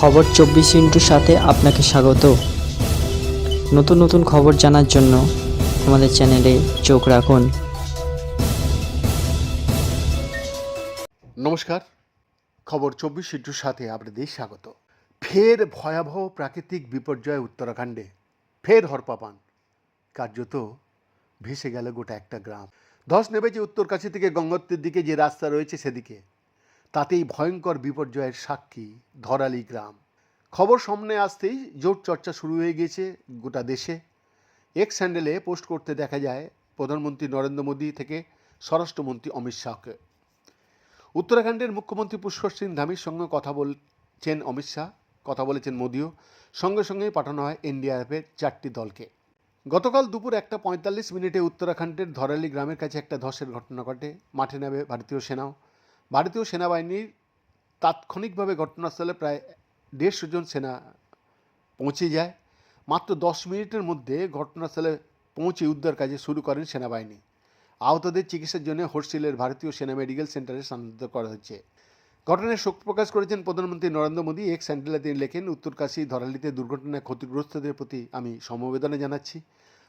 খবর চব্বিশ ইন্টুর সাথে আপনাকে স্বাগত। নতুন নতুন খবর জানার জন্য আমাদের চ্যানেলে চোখ রাখুন। নমস্কার, খবর চব্বিশ ইন্টুর সাথে আপনাদের স্বাগত। ফের ভয়াবহ প্রাকৃতিক বিপর্যয় উত্তরাখণ্ডে, ফের হরপাপান। কার্যত ভেসে গেল গোটা একটা গ্রাম। ধস নেমেছে উত্তরকাশী থেকে গঙ্গোত্রীর দিকে, যে রাস্তা রয়েছে সেদিকে। তাতেই ভয়ঙ্কর বিপর্যয়ের সাক্ষী ধরালি গ্রাম। খবর সামনে আসতেই জোট চর্চা শুরু হয়ে গিয়েছে গোটা দেশে। এক্স হ্যান্ডেলে পোস্ট করতে দেখা যায় প্রধানমন্ত্রী নরেন্দ্র মোদী থেকে স্বরাষ্ট্রমন্ত্রী অমিত শাহকে। উত্তরাখণ্ডের মুখ্যমন্ত্রী পুষ্কর সিং ধামির সঙ্গে কথা বলছেন অমিত শাহ। কথা বলেছেন মোদিও। সঙ্গে সঙ্গেই পাঠানো হয় এনডিআরএফের চারটি দলকে। গতকাল দুপুর একটা পঁয়তাল্লিশ মিনিটে উত্তরাখণ্ডের ধরালি গ্রামের কাছে একটা ধসের ঘটনা ঘটে। মাঠে নেবে ভারতীয় সেনাও। ভারতীয় সেনাবাহিনীর তাৎক্ষণিকভাবে ঘটনাস্থলে প্রায় দেড়শো জন সেনা পৌঁছে যায়। মাত্র দশ মিনিটের মধ্যে ঘটনাস্থলে পৌঁছে উদ্ধার কাজে শুরু করেন সেনাবাহিনী। আহতদের চিকিৎসার জন্য হোস্টেলের ভারতীয় সেনা মেডিকেল সেন্টারে স্থানান্তর করা হচ্ছে ঘটনায় শোক প্রকাশ করেছেন প্রধানমন্ত্রী নরেন্দ্র মোদী। এক স্যান্ডেলে তিনি লেখেন উত্তরকাশী ধরালিতে দুর্ঘটনায় ক্ষতিগ্রস্তদের প্রতি আমি সমবেদনা জানাচ্ছি।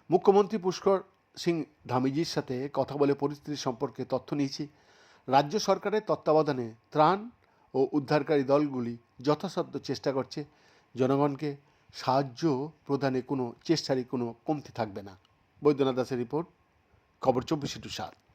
মুখ্যমন্ত্রী পুষ্কর সিং ধামিজির সাথে কথা বলে পরিস্থিতি সম্পর্কে তথ্য নিয়েছি। রাজ্য সরকারের তত্ত্বাবধানে ত্রাণ ও উদ্ধারকারী দলগুলি যথাসাধ্য চেষ্টা করছে। জনগণকে সাহায্য প্রদানে কোনো, চেষ্টারই কোনো কমতি থাকবে না। বৈদ্যনাথ দাসের রিপোর্ট, খবর চব্বিশে টু সাত।